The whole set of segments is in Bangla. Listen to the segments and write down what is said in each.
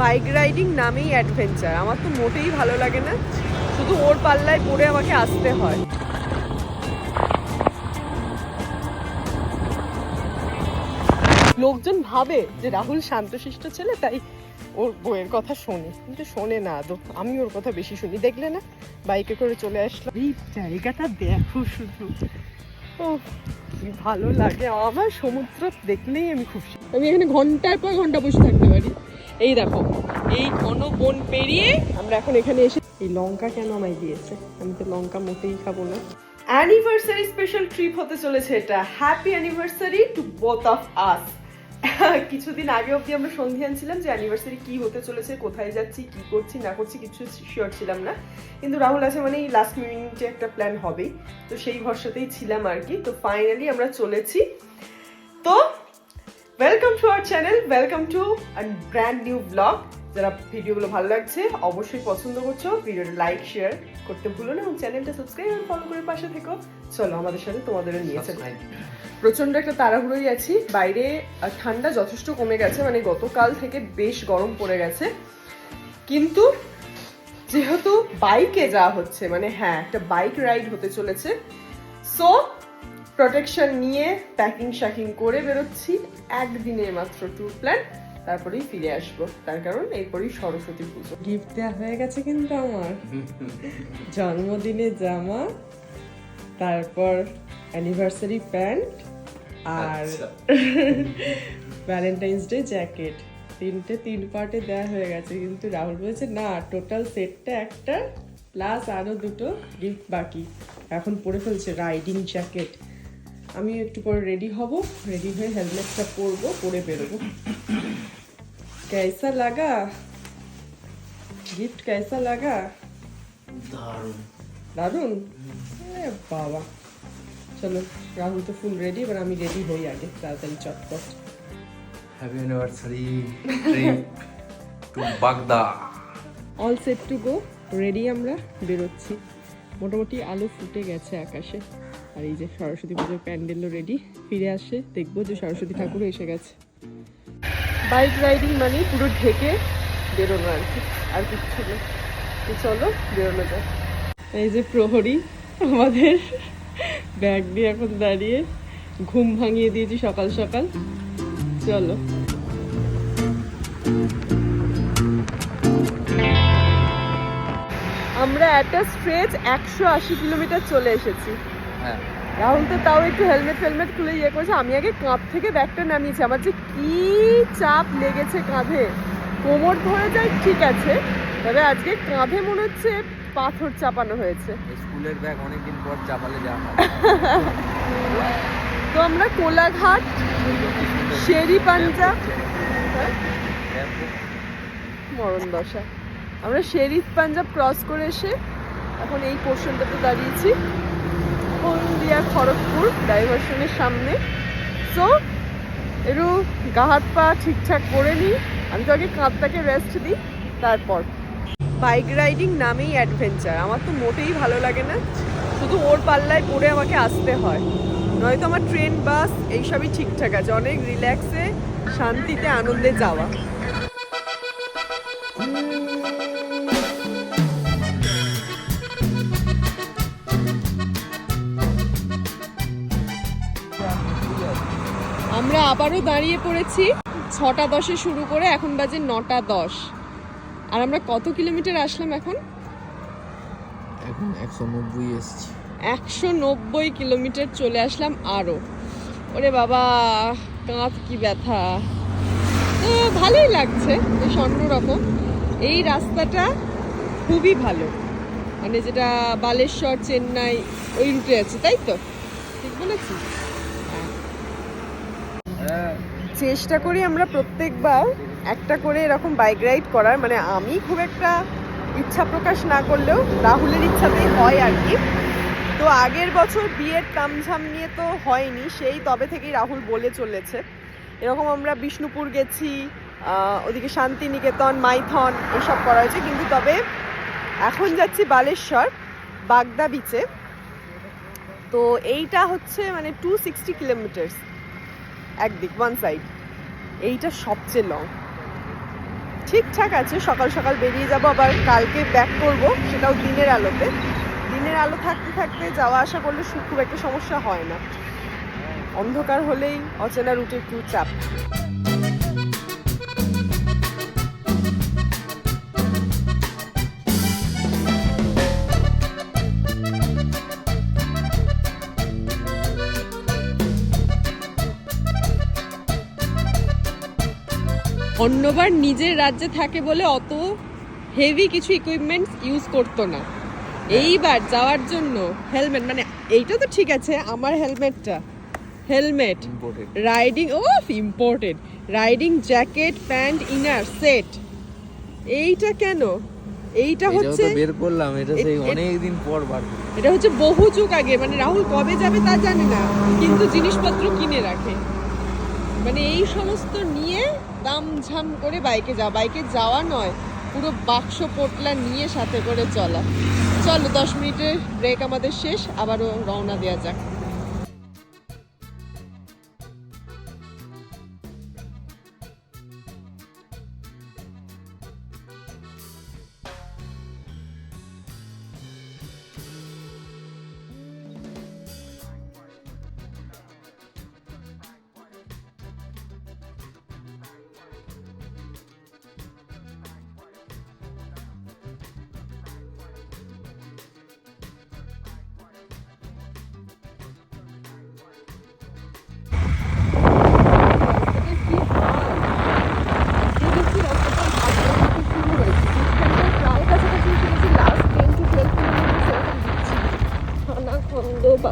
বাইক রাইডিং নামেই অ্যাডভেঞ্চার। আমার তো মোটেই ভালো লাগে না। শুধু ওর পাল্লায় পড়ে আমাকে আসতে হয়। লোকজন ভাবে যে রাহুল শান্তশিষ্ট ছেলে তাই ওর বইয়ের কথা শোনে। কিন্তু শোনে না আদৌ। আমি ওর কথা বেশি শুনি। দেখলে না? বাইকে করে চলে আসলাম। এই জায়গাটা দেখো শুধু। ও কি ভালো লাগে। আমার সমুদ্র দেখলেই আমি খুশি। আমি এখানে ঘণ্টার পর ঘণ্টা বসে থাকতে পারি। এই দেখো এই ঘন বন পেরিয়ে আমরা এখন এখানে এসে এই লঙ্কা কেন আমায় দিয়েছে? আমি তো লঙ্কা মোটেই খাব না। অ্যানিভার্সারি স্পেশাল ট্রিপ হতে চলেছে এটা। Happy anniversary to both of us কিছুদিন আগে অবধি আমরা সন্ধিয়ান ছিলাম যে অ্যানিভার্সারি কি হতে চলেছে কোথায় যাচ্ছি কি করছি না করছি কিছু শিওর ছিলাম না। কিন্তু রাহুল আছে মানে এই লাস্ট মিনিটে একটা প্ল্যান হবেই। তো সেই ভরসাতেই ছিলাম আর কি। তো ফাইনালি আমরা চলেছি। তো welcome to our channel welcome to brand new blog যারা ভিডিওগুলো ভালো লাগছে অবশ্যই পছন্দ করছ ভিডিওটা লাইক শেয়ার করতে ভুলো না এবং চ্যানেলটা সাবস্ক্রাইব আর ফলো করে পাশে থেকো। চলো আমাদের সাথে তোমাদেরও নিয়েছে প্রচণ্ড একটা তাড়াহুড়োই আছি। বাইরে ঠান্ডা যথেষ্ট কমে গেছে মানে গতকাল থেকে বেশ গরম পড়ে গেছে। কিন্তু যেহেতু বাইকে যাওয়া হচ্ছে মানে হ্যাঁ একটা বাইক রাইড হতে চলেছে। সো প্রোটেকশন নিয়ে প্যাকিং শ্যাকিং করে বেরোচ্ছি। একদিনের মাত্র ট্যুর প্ল্যান তারপরেই ফিরে আসব। তার কারণ এরপরেই সরস্বতী পুজো। গিফট দেওয়া হয়ে গেছে কিন্তু আমার। জন্মদিনে জামা তারপর অ্যানিভার্সারি প্যান্ট আর ভ্যালেন্টাইন্স ডে জ্যাকেট তিনটে তিন পার্টে দেওয়া হয়ে গেছে। কিন্তু রাহুল বলেছে না টোটাল সেটটা একটা প্লাস আরও দুটো গিফট বাকি। এখন পরে ফেলছে রাইডিং জ্যাকেট আমি একটু পরে রেডি হব রেডি হয়ে হেলমেটটা পরব পরে বেরোবো। ক্যাসা লাগা? গিফট ক্যাসা লাগা? দারুণ দারুণ? বাবা। চলো রাহুল তো ফুল রেডি এবার আমি রেডি হই আগে তাড়াতাড়ি চটপট। Happy anniversary trip to Bagda all set to go ready আমরা বেরোচ্ছি। মোটামুটি আলো ফুটে গেছে আকাশে। আর এই যে সরস্বতী পুজোর প্যান্ডেলও রেডি ফিরে আসে, দেখব যে সরস্বতী ঠাকুরও এসে গেছে। বাইক রাইডিং মানে পুরো ঢেকে বেরোনো আর কি, আর কিচ্ছু না তো চলো, বেরোনো যাক। এই যে প্রহরী, আমাদের ব্যাগ দিয়ে এখন দাঁড়িয়ে ঘুম ভাঙিয়ে দিয়েছি সকাল সকাল। চলো। আমরা একটা স্ট্রেচ একশো আশি কিলোমিটার চলে এসেছি। হ্যাঁ। রাহুল তো তাও একটু হেলমেট ফেলমেট খুলে ইয়ে করেছে। আমি আগে কাঁধ থেকে ব্যাগটা নামিয়েছি। আমার যে কি চাপ লেগেছে কাঁধে। কোমর ধরে যায় ঠিক আছে। তবে আজকে কাঁধে মনে হচ্ছে পাথর চাপানো হয়েছে। স্কুলের ব্যাগ অনেকদিন পর চাপালে যাওয়া তো আমরা কোলাঘাট শেরি পাঞ্জা? মরণ দশা আমরা শেরিফ পাঞ্জাব ক্রস করে এসে এখন এই পোর্শনটাতে দাঁড়িয়েছি। হলদিয়া খড়গপুর ডাইভারশনের সামনে। সো একটু গা হাত পা ঠিকঠাক করে নিই। আমি তো আগে কাঁধটাকে রেস্ট দিই, তারপর। বাইক রাইডিং নামেই অ্যাডভেঞ্চার আমার তো মোটেই ভালো লাগে না। শুধু ওর পাল্লায় পড়ে আমাকে আসতে হয়। নয়তো আমার ট্রেন বাস এইসবই ঠিকঠাক আছে। অনেক রিল্যাক্সে শান্তিতে, আনন্দে যাওয়া। আমরা আবারও দাঁড়িয়ে পড়েছি ছটা দশে শুরু করে এখন বাজে নটা দশ। আর আমরা কত কিলোমিটার আসলাম এখন? এখন একশো নব্বই এসছি। একশো নব্বই কিলোমিটার চলে আসলাম আরও। ওরে বাবা কাঁধ কি ব্যথা। তো ভালোই লাগছে বেশ অন্যরকম। এই রাস্তাটা খুবই ভালো। মানে যেটা বালেশ্বর চেন্নাই ওই রুটে আছে তাই তো? ঠিক বলেছি চেষ্টা করি আমরা প্রত্যেকবার একটা করে এরকম বাইক রাইড করার। মানে আমি খুব একটা ইচ্ছা প্রকাশ না করলেও রাহুলের ইচ্ছাতেই হয় আর কি। তো আগের বছর বিয়ের তামঝাম নিয়ে তো হয়নি, সেই তবে থেকেই রাহুল বলে চলেছে। এরকম আমরা বিষ্ণুপুর গেছি ওদিকে শান্তিনিকেতন, মাইথন এসব করা হয়েছে। কিন্তু তবে এখন যাচ্ছি বালেশ্বর, বাগদা বিচে তো এইটা হচ্ছে মানে টু সিক্সটি কিলোমিটার্স একদিক ওয়ান সাইড এইটা সবচেয়ে লং ঠিকঠাক আছে, সকাল সকাল বেরিয়ে যাব, আবার কালকে ব্যাক করব, সেটাও দিনের আলোতে। দিনের আলো থাকতে থাকতে যাওয়া আসা করলে খুব একটা সমস্যা হয় না। অন্ধকার হলেই অচেনা রুটে একটু চাপ। অন্যবার নিজের রাজ্যে থাকে বলে অত হেভি কিছু ইকুইপমেন্টস ইউজ করতো না। এইবার যাওয়ার জন্য হেলমেট মানে এইটা তো ঠিক আছে আমার হেলমেটটা হেলমেট ইম্পোর্টেড রাইডিং ও imported riding jacket pant inner set এইটা কেন? এইটা হচ্ছে বের করলাম এটা সেই অনেক দিন পর বার এটা হচ্ছে বহু যুগ আগে মানে রাহুল কবে যাবে তা জানে না কিন্তু জিনিসপত্র কিনে রাখে। মানে এই সমস্ত নিয়ে দাম ঝাম করে বাইকে যাওয়া বাইকে যাওয়া নয়, পুরো বাক্স পোটলা নিয়ে সাথে করে চলা। চলো, দশ মিনিটের ব্রেক আমাদের শেষ, আবারও রওনা দেওয়া যাক।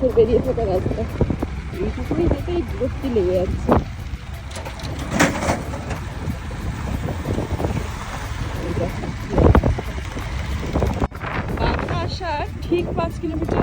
পাথর বেরিয়ে থাকা রাস্তা। এইটুকুই যেতেই বিরক্তি লেগে যাচ্ছে। বাঁকা আসার ঠিক পাঁচ কিলোমিটার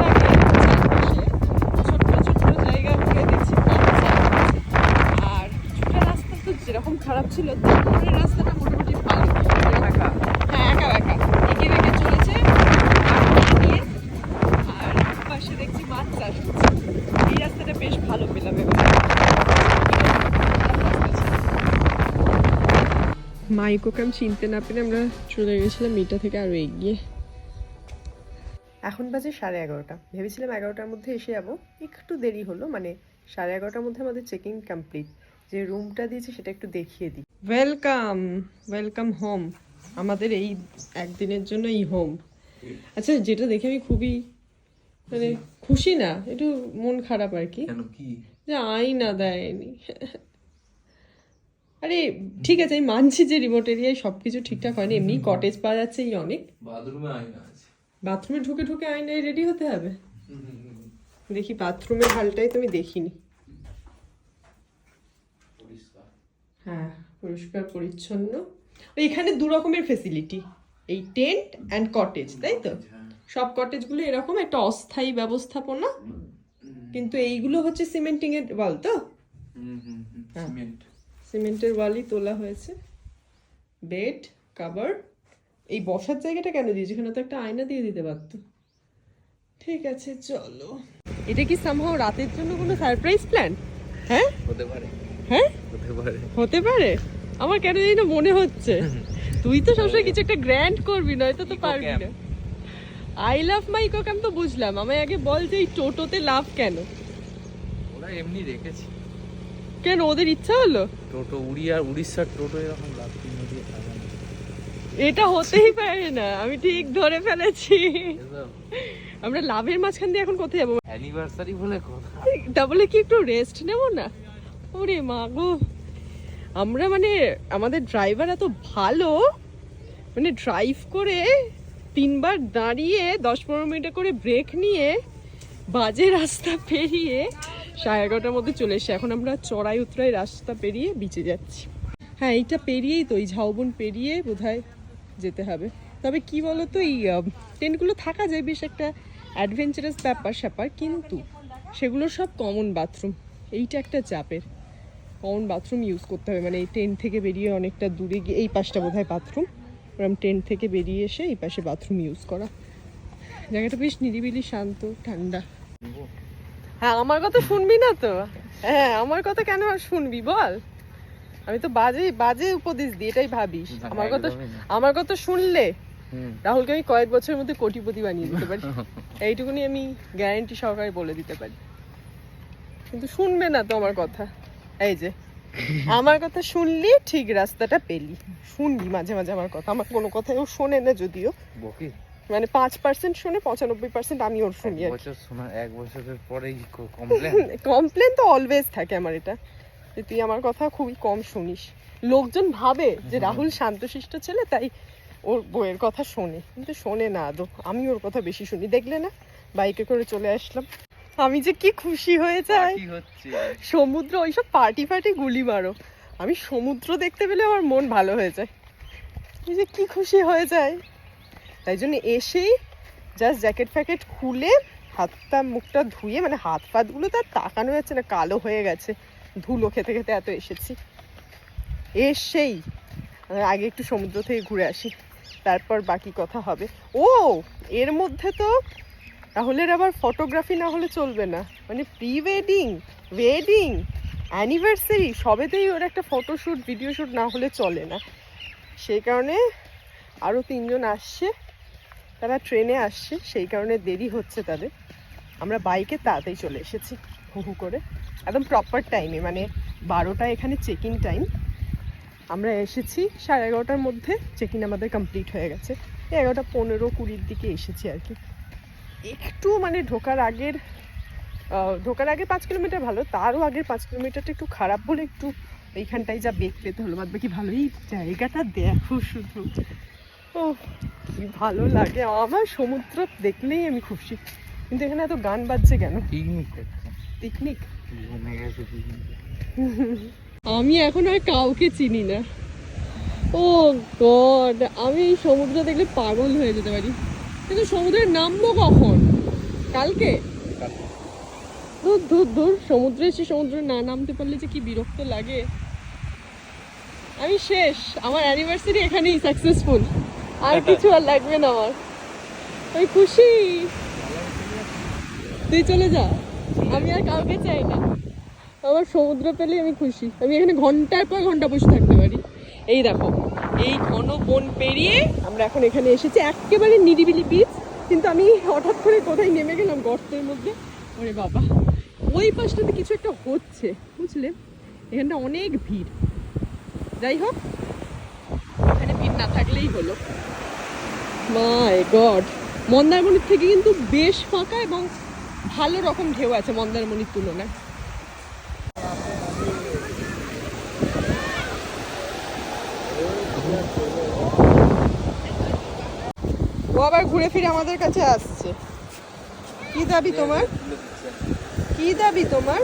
মাইকোকে আমি চিনতে না পেরে আমরা চলে গেছিলাম মিটা থেকে আরও এগিয়ে। এখন বাজে সাড়ে এগারোটা। ভেবেছিলাম এগারোটার মধ্যে এসে যাব। একটু দেরি হলো মানে সাড়ে এগারোটার মধ্যে আমাদের চেকিং কমপ্লিট যে রুমটা দিয়েছে সেটা একটু দেখিয়ে দিই। ওয়েলকাম ওয়েলকাম হোম আমাদের এই একদিনের জন্য এই হোম আচ্ছা যেটা দেখে আমি খুবই মানে খুশি না একটু মন খারাপ আর কি। কেন কি? যে আয়না দেয়নি। আরে ঠিক আছে আমি মানছি যে রিমোট এরিয়ায় সব কিছু ঠিকঠাক হয়নি। এমনি কটেজ পাওয়া যাচ্ছে এই অনেক। বাথরুমে আয়না আছে। বাথরুমে ঢুকে ঢুকে আয়নায় রেডি হতে হবে? দেখি বাথরুমের হালটাই তো আমি দেখিনি। হ্যাঁ পরিষ্কার পরিচ্ছন্ন। এখানে দু রকমের ফেসিলিটি এই টেন্ট অ্যান্ড কটেজ তাই তো? হ্যাঁ। সব কটেজগুলো এরকম একটা অস্থায়ী ব্যবস্থাপনা। কিন্তু এইগুলো হচ্ছে সিমেন্টিং এর বল তো? হুম হুম হুম হ্যাঁ। সিমেন্ট সিমেন্টের ওয়ালই তোলা হয়েছে বেড কাভার এই বসার জায়গাটা কেন দিয়েছে? এখানে তো একটা আয়না দিয়ে দিতে পারতো। ঠিক আছে চলো। এটা কি সামহাও রাতের জন্য কোনো সারপ্রাইজ প্ল্যান হ্যাঁ? হতে পারে। হ্যাঁ? হতে পারে। হতে পারে? আমার কেন জানি না মনে হচ্ছে। তুই তো সবসময় কিছু একটা গ্র্যান্ড করবি নয়তো তো পারবি না। আই লাভ মাই ক্যাম্প তো বুঝলাম। আমায় আগে বল যে এই টোটোতে লাভ কেন? ওরা এমনি রেখেছে। কেন? ওদের ইচ্ছা হলো? টোটো উড়িয়া উড়িষ্যার টোটো এরকম নদী এটা হতেই পারে না। আমি ঠিক ধরে ফেলেছি। আমরা লাভের মাঝখান দিয়ে এখন কোথায় যাব? অ্যানিভার্সারি বলে কথা। তা বলে কি একটু রেস্ট নেব না? ওরে মা গো। আমরা মানে আমাদের ড্রাইভার এত ভালো মানে ড্রাইভ করে তিনবার দাঁড়িয়ে দশ পনেরো মিনিটে করে ব্রেক নিয়ে বাজে রাস্তা পেরিয়ে সাড়ে এগারোটার মধ্যে চলে এসে এখন আমরা চড়াই উতরাই রাস্তা পেরিয়ে বিচে যাচ্ছি। হ্যাঁ এইটা পেরিয়েই তো, এই ঝাউবন পেরিয়ে বোধহয় যেতে হবে। তবে কি বলো তো এই টেন্টগুলো থাকা যায় বেশ একটা অ্যাডভেঞ্চারাস ব্যাপার স্যাপার, কিন্তু সেগুলো সব কমন বাথরুম এইটা একটা চাপের। কমন বাথরুম ইউজ করতে হবে। মানে এই টেন্ট থেকে বেরিয়ে অনেকটা দূরে গিয়ে, এই পাশটা বোধহয় বাথরুম ওরম টেন্ট থেকে বেরিয়ে এসে এই পাশে বাথরুম ইউজ করা। জায়গাটা বেশ নিরিবিলি, শান্ত, ঠান্ডা। হ্যাঁ আমার কথা শুনবি না তো? হ্যাঁ আমার কথা কেন আর শুনবি বল? আমি তো বাজে বাজে উপদেশ দিই এটাই ভাবিস। আমার কথা আমার কথা শুনলে রাহুলকে আমি কয়েক বছরের মধ্যে কোটিপতি বানিয়ে দিতে পারি। এইটুকুনি আমি গ্যারান্টি সহকারে বলে দিতে পারি। কিন্তু শুনবে না তো আমার কথা। এই যে আমার কথা শুনলি ঠিক রাস্তাটা পেলি। শুনবি মাঝে মাঝে আমার কথা। আমার কোনো কথাই ও শোনে না যদিও। বকি মানে পাঁচ পার্সেন্ট শোনে পঁচানব্বই পার্সেন্ট আমি ওর শুনি এক আর বছর শোনা এক বছরের পরেই কমপ্লেন কমপ্লেন তো অলওয়েজ থাকে আমার এটা যে তুই আমার কথা খুবই কম শুনিস। লোকজন ভাবে যে রাহুল শান্তশিষ্ট ছেলে তাই ওর বইয়ের কথা শোনে। কিন্তু শোনে না আদৌ। আমি ওর কথা বেশি শুনি। দেখলে না? বাইকে করে চলে আসলাম। আমি যে কি খুশি হয়ে যাই। সমুদ্র ওইসব পার্টি ফার্টি গুলি মারো। আমি সমুদ্র দেখতে পেলে আমার মন ভালো হয়ে যায়। যে কি খুশি হয়ে যায় তাই জন্য এসেই জাস্ট জ্যাকেট ফ্যাকেট খুলে হাতটা মুখটা ধুয়ে মানে হাত ফাতগুলো তো আর তাকানো যাচ্ছে না, কালো হয়ে গেছে। ধুলো খেতে খেতে এত এসেছি। এসেই আগে একটু সমুদ্র থেকে ঘুরে আসি, তারপর বাকি কথা হবে। ও, এর মধ্যে তো রাহুলের আবার ফটোগ্রাফি না হলে চলবে না। মানে প্রি ওয়েডিং ওয়েডিং অ্যানিভার্সারি সবেতেই ওর একটা ফটোশ্যুট ভিডিও শ্যুট না হলে চলে না। সেই কারণে আরও তিনজন আসছে। তারা ট্রেনে আসছে, সেই কারণে দেরি হচ্ছে তাদের। আমরা বাইকে তাড়াতাড়ি চলে এসেছি, হু হু করে। একদম প্রপার টাইমে মানে বারোটা এখানে চেক ইন টাইম আমরা এসেছি, সাড়ে এগারোটার মধ্যে চেক ইন আমাদের কমপ্লিট হয়ে গেছে। এগারোটা পনেরো কুড়ির দিকে এসেছি আর কি। একটু মানে ঢোকার আগের ঢোকার আগে পাঁচ কিলোমিটার ভালো, তারও আগের পাঁচ কিলোমিটারটা একটু খারাপ বলে একটু এইখানটায় যা বেগ পেতে হলো, বাদ বাকি ভালো এই জায়গাটা দেখো শুধু। কি ভালো লাগে। আমার সমুদ্র দেখলেই আমি খুশি। কিন্তু এখানে এত গান বাজছে কেন? পিকনিক পিকনিক আমি এখন আর কাউকে চিনি না। ও গড আমি সমুদ্র দেখলে পাগল হয়ে যেতে পারি। কিন্তু সমুদ্রে নামবো কখন? কালকে? দূর দূর দূর। সমুদ্রে এসে সমুদ্রে না নামতে পারলে যে কি বিরক্ত লাগে। আমি শেষ। আমার অ্যানিভার্সারি এখানেই সাকসেসফুল আর কিছু আর লাগবে না আমার। আমি খুশি। তুই চলে যা। আমি আর কাউকে চাই না। আমার সমুদ্র পেলেই আমি খুশি। আমি এখানে ঘণ্টার পর ঘণ্টা বসে থাকতে পারি। এই দেখো এই ঘন বন পেরিয়ে আমরা এখন এখানে এসেছি। একেবারে নিরিবিলি বিচ কিন্তু আমি হঠাৎ করে কোথায় নেমে গেলাম গর্তের মধ্যে? ওরে বাবা। ওই পাশটাতে কিছু একটা হচ্ছে বুঝলে? এখানটা অনেক ভিড়। যাই হোক ভিড় না থাকলেই হলো। মাই গড মন্দারমণির থেকে কিন্তু বেশ ফাঁকা এবং ভালো রকম ঢেউ আছে মন্দারমণির তুলনায়। ও আবার ঘুরে ফিরে আমাদের কাছে আসছে। কি দাবি তোমার? কি দাবি তোমার?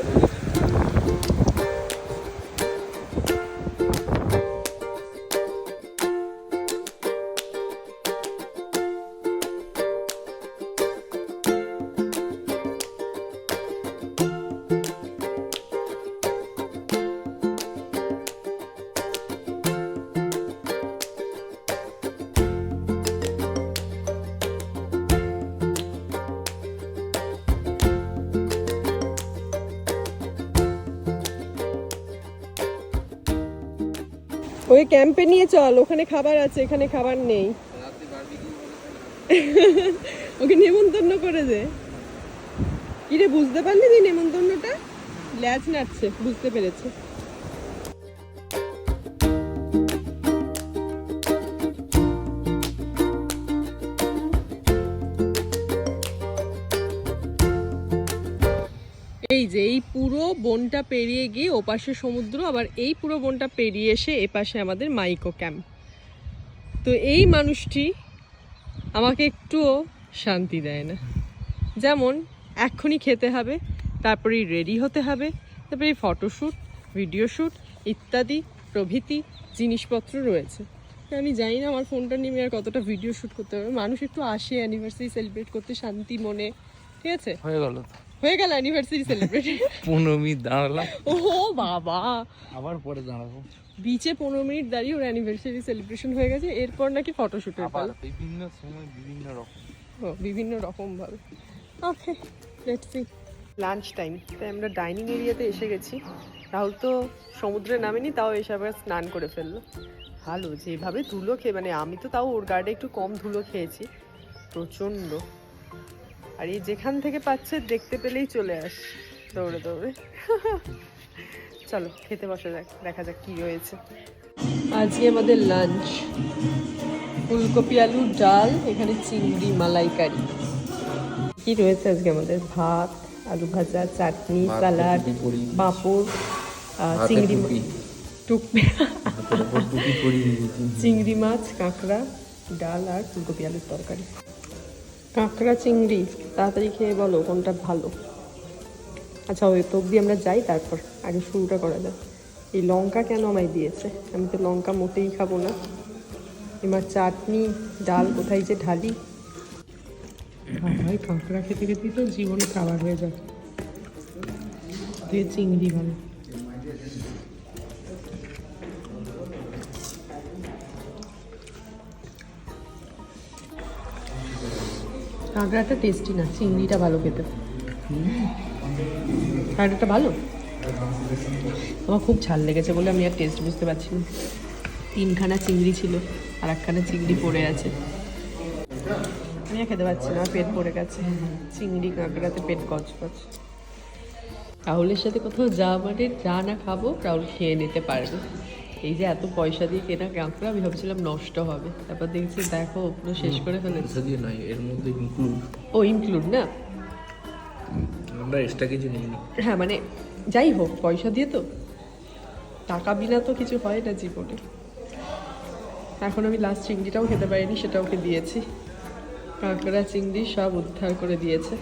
ওই ক্যাম্পে নিয়ে চল, ওখানে খাবার আছে, এখানে খাবার নেই। ওকে নেমন্তন্ন করে দে। কিরে, বুঝতে পারলি তুই নেমন্তন্নটা? ল্যাচ নাড়ছে, বুঝতে পেরেছে। পুরো বনটা পেরিয়ে গিয়ে ওপাশে সমুদ্র, আবার এই পুরো বনটা পেরিয়ে এসে এপাশে আমাদের মাইকো ক্যাম্প। তো এই মানুষটি আমাকে একটুও শান্তি দেয় না। যেমন, এক্ষুনি খেতে হবে, তারপরেই রেডি হতে হবে তারপরে ফটোশ্যুট ভিডিও শ্যুট ইত্যাদি প্রভৃতি জিনিসপত্র রয়েছে। আমি জানি না আমার ফোনটা নিয়ে আর কতটা ভিডিও শ্যুট করতে হবে মানুষ একটু আসে অ্যানিভার্সারি সেলিব্রেট করতে, শান্তি মনে, ঠিক আছে? হয়ে গেল হয়ে গেল অ্যানিভার্সারি সেলিব্রেট পনেরো মিনিট দাঁড়ালাম। ও বাবা। আবার পরে দাঁড়াবো। বিচে পনেরো মিনিট দাঁড়িয়ে ওর অ্যানিভার্সারি সেলিব্রেশন হয়ে গেছে। এরপর নাকি ফটোশুটের পালা বিভিন্ন সময় বিভিন্ন রকম। ও বিভিন্ন রকম ভাবে okay let's see lunch time তাই আমরা ডাইনিং এরিয়াতে এসে গেছি। রাহুল তো সমুদ্রে নামেনি তাও এসে আবার স্নান করে ফেলল। ভালো যেভাবে ধুলো খেয়ে মানে আমি তো তাও ওর গার্ডে একটু কম ধুলো খেয়েছি। প্রচণ্ড। আর এই যেখান থেকে পাচ্ছে দেখতে পেলেই চলে আস দৌড়ে দৌড়ে। চলো খেতে বসা যাক দেখা যাক কি হয়েছে। আজকে আমাদের লাঞ্চ ফুলকপি আলু ডাল এখানে চিংড়ি মালাইকারি। কি রয়েছে আজকে আমাদের? ভাত আলু ভাজা চাটনি ভাত, স্যালাড পাঁপড় চিংড়ি। চিংড়ি মাছ কাঁকড়া ডাল আর ফুলকপি আলুর তরকারি। কাঁকড়া চিংড়ি, তাড়াতাড়ি খেয়ে বলো কোনটা ভালো। আচ্ছা ওই তো অবধি আমরা যাই তারপর। আগে শুরুটা করা যাক। এই লঙ্কা কেন আমায় দিয়েছে? আমি তো লঙ্কা মোটেই খাব না। এবার চাটনি, ডাল কোথায় যে ঢালি। কাঁকড়া খেতে খেতে তো জীবনে খাবার হয়ে যায় চিংড়ি ভালো কাঁকড়াটা টেস্টি না, চিংড়িটা ভালো খেতে। কাঁকড়াটা ভালো? আমার খুব ঝাল লেগেছে বলে আমি আর টেস্ট বুঝতে পারছি না। তিনখানা চিংড়ি ছিল আর একখানা চিংড়ি পড়ে আছে। আমি আর খেতে পারছি না পেট পড়ে গেছে। চিংড়ি কাঁকড়াতে পেট গজগজ। রাহুলের সাথে কোথাও যা মানে যা না খাব, রাহুল খেয়ে নিতে পারবে। এই যে এত পয়সা দিয়ে কেনা কাঁকড়া আমি ভাবছিলাম নষ্ট হবে। তারপর দেখছি দেখো পুরো শেষ করে ফেলেছে। দিয়ে নয় এর মধ্যে ইনক্লুড ও ইনক্লুড না? আমরা এক্সট্রা কিছু নিইনি হ্যাঁ মানে যাই হোক পয়সা দিয়ে তো। টাকা বিনা তো কিছু হয় না জীবনে। এখন আমি লাস্ট চিংড়িটাও খেতে পারিনি সেটা ওকে দিয়েছি। কাঁকড়া চিংড়ি সব উদ্ধার করে দিয়েছে।